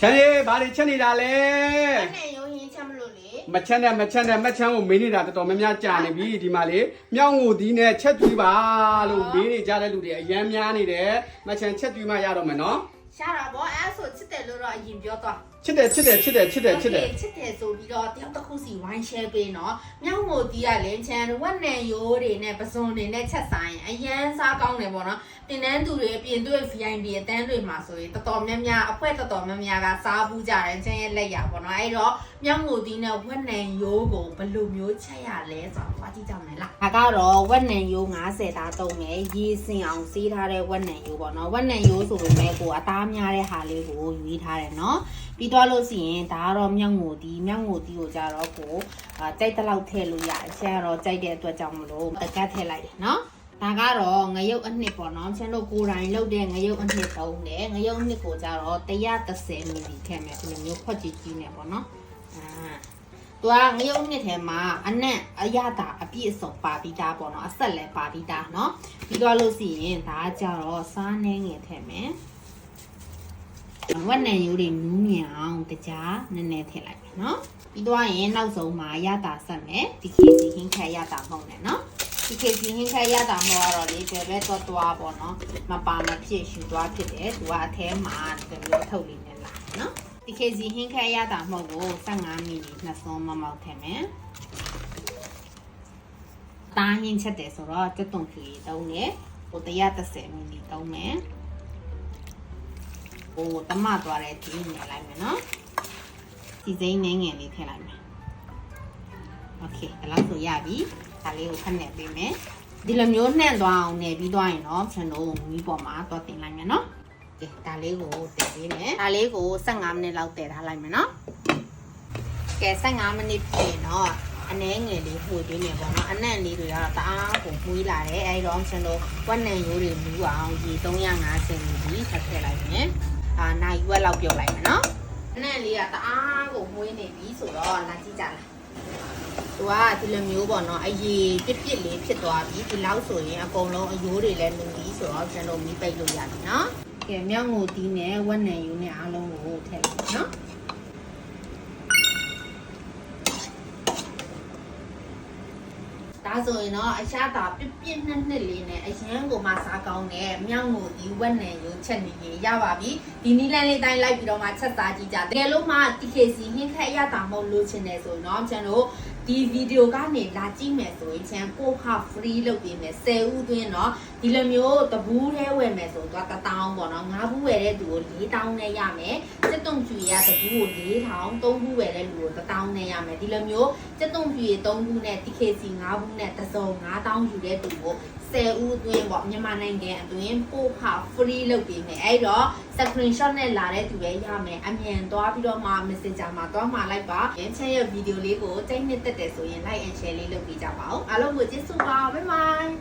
ချမ်းလေးဘာတွေချက်နေတာလဲအဲ့နဲ့ရုံရင်ချက်မလို့လေမချက်နဲ့မချက်နဲ့မချမ်းကိုမေးနေတာတော်တော်များများကြာနေပြီဒီမှာလေမြောင်းငိုသီးနဲ့ချက်သွေးပါလို့မေးနေကြတဲ့လူတွေအများများနေတယ်မချမ်းချက်သွေးမှရတော့မယ်နော် ရှားတာပေါ့အဲ့ဆိုချစ်တယ်လို့တော့အရင်ပြောတော့ချစ်တယ်ချစ်တယ်ချစ်တယ်ချစ်တယ်ချစ်တယ်ချစ်တယ်ဆိုပြီးတော့တယောက်တစ်ခုစီဝိုင်း share ပေးနော်မြောက်မို့တီးရလဲချန်ဝက်နံရိုးတွေနဲ့ပစုံတွေနဲ့ချက်ဆိုင်အရန်စားကောင်းတယ်ပေါ့နော်တင်တန်းသူတွေပြင်သွေး VIP အတန်းတွေမှာဆိုရင်တော်တော်များများအဖွဲတော်တော်များများကစားဘူးကြတယ်ချန်ရဲ့လက်ရပေါ့နော်အဲ့တော့မြောက်မို့တီးနဲ့ဝက်နံရိုးကိုဘယ်လိုမျိုးချက်ရလဲဆိုတော့သွားကြည့်ကြမယ်လားဒါကတော့ဝက်နံရိုး90တာတုံးမယ်ရေစင်အောင်စီးထားတဲ့ဝက်နံရိုးပေါ့နော်ဝက်နံရိုးဆိုပေမဲ့ကိုအသာများတဲ့ဟာလေးကိုယူထားတယ်နော် ပြီးတော့လို့ရှိရင်ဒါကတော့မြောက်ငိုတီမြောက်ငိုတီကိုကြတော့ကိုအာကြိုက်တဲ့လောက်ထည့်လို့ရတယ်ဆရာကတော့ကြိုက်တဲ့အတွက်ကြောင့်မလို့တကတ်ထည့်လိုက်တယ်နော်ဒါကတော့ငရုတ်အနှစ်ပေါ့နော်ချင်းတို့ကိုယ်တိုင်လုပ်တဲ့ငရုတ်အနှစ်သုံးတယ်ငရုတ်အနှစ်ကိုကြတော့130မီလီထည့်မယ်ဒီလိုမျိုးခွက်ကြီးကြီးနဲ့ပေါ့နော်အာသူကငရုတ်နှစ်ထဲမှာအနက်အရသာအပြည့်အစုံပါပြီးသားပေါ့နော်အဆက်လည်းပါပြီးသားเนาะပြီးတော့လို့ရှိရင်ဒါကကြတော့စားနှဲငယ်ထည့်မယ် ဝက်နံရိုးတွေနူးမြန်အောင်တကြားနည်းနည်းထည့်လိုက်မယ်နော်ပြီးတော့ရင်နောက်ဆုံးမှာရတာဆက်မယ်ဒီခေစီဟင်းခက်ရတာမဟုတ်နဲ့နော်ဒီခေစီဟင်းခက်ရတာမဟုတ်တော့လေဘယ်ဘက်တော့သွားပေါ့နော်မပါမဖြစ်ရှူသွားဖြစ်တယ်သူကအแทမှာဒီလိုထုတ်လေးနဲ့လာနော်ဒီခေစီဟင်းခက်ရတာမဟုတ်ကို15မီလီနှစ်စွန်းမမောက်ထည့်မယ်တာဟင်းချက်တယ်ဆိုတော့တက်တုံဖြူရီတုံးနဲ့ဟို130မီလီတုံးမယ် ဟိုတမသွားတဲ့ဒီနေလိုက်မယ်နော်ဒီစိမ်းငင်းငယ်လေးထည့်လိုက်မယ်โอเคဒါလောက်ဆိုရပြီဒါလေးကိုခက်နေပေးမယ်ဒီလိုမျိုးနှံ့သွားအောင်နေပြီးသွားရင်တော့ကျွန်တော်မီးပေါ်မှာတော့တင်လိုက်မယ်နော်ကဲဒါလေးကိုတင်ပေးမယ်ဒါလေးကို15မိနစ်လောက်တည်ထားလိုက်မယ်နော်ကဲ15မိနစ်ပြည့်တော့အနည်းငယ်လေးမှုပေးမယ်ပေါ့နော်အနံ့လေးတွေကတော့တအားကိုမှုလာတယ်အဲဒီတော့ကျွန်တော်ဝက်နံရိုးတွေမူအောင်ဒီ350မီလီထပ်ထည့်လိုက်မယ် အာနိုင်ရွ က်လောက်ပြုတ်လိုက်မယ်နော်။အနက်လေးကတအားကိုမွေးနေပြီဆိုတော့လာကြည့်ကြလား။သူကဒီလိုမျိုးပေါ့နော်အရေးပြစ်ပြစ်လေးဖြစ်သွားပြီဒီလောက်ဆိုရင်အကုန်လုံးအယိုးတွေလည်းလူပြီဆိုတော့ကျွန်တော်မီးပိတ်လို့ရပြီနော်။ကဲမြောက်ငိုတီးနဲ့ဝက်နံယူနဲ့အားလုံးကိုထည့်လိုက်နော်။ ဒါဆိုရင်တော့အရှာတာပြစ်ပြစ်နှစ်နှစ်လေးနဲ့အရန်ကိုမှစားကောင်းတဲ့မြောက်ငိုဒီဝက်နံရုံချက်နေရင်ရပါပြီဒီနီလန်းလေးတိုင်းလိုက်ပြီးတော့မှချက်စားကြည့်ကြတကယ်လို့မှ TKC ဟင်းခက်ရတာမဟုတ်လို့ချင်တယ်ဆိုရင်တော့ကျွန်တော် ဒီဗီဒီယိုကနေလာကြည့်မယ်ဆိုရင်ချန်ပို့ခ free လုပ်ပေးမယ်10ဦးသွင်းတော့ဒီလိုမျိုးတဘူးထဲဝယ်မယ်ဆိုတော့1000ပေါ့နော်5ဘူးဝယ်တဲ့သူကို4000နဲ့ရမယ်စက်တုံကျူရတဘူးကို4000 3ဘူးဝယ်တဲ့လူကို1000နဲ့ရမယ်ဒီလိုမျိုးစက်တုံကျူရ3ဘူးနဲ့ TKC 5ဘူးနဲ့တစ်စုံ9000ယူတဲ့သူကို10ဦးအတွင်းပေါ့မြန်မာနိုင်ငံအတွင်းပို့ခ free လုပ်ပေးမယ်အဲ့တော့ screenshot နဲ့လာတဲ့သူပဲရမယ်အမြန်သွားပြီးတော့မှ messenger မှာသွားမှာလိုက်ပါရန်ချက်ရဲ့ဗီဒီယိုလေးကိုတိတ်နှစ်သက်တယ်ဆိုရင် like and share လေးလုပ်ပေးကြပါဦးအားလုံးကိုကျေးဇူးပါ bye bye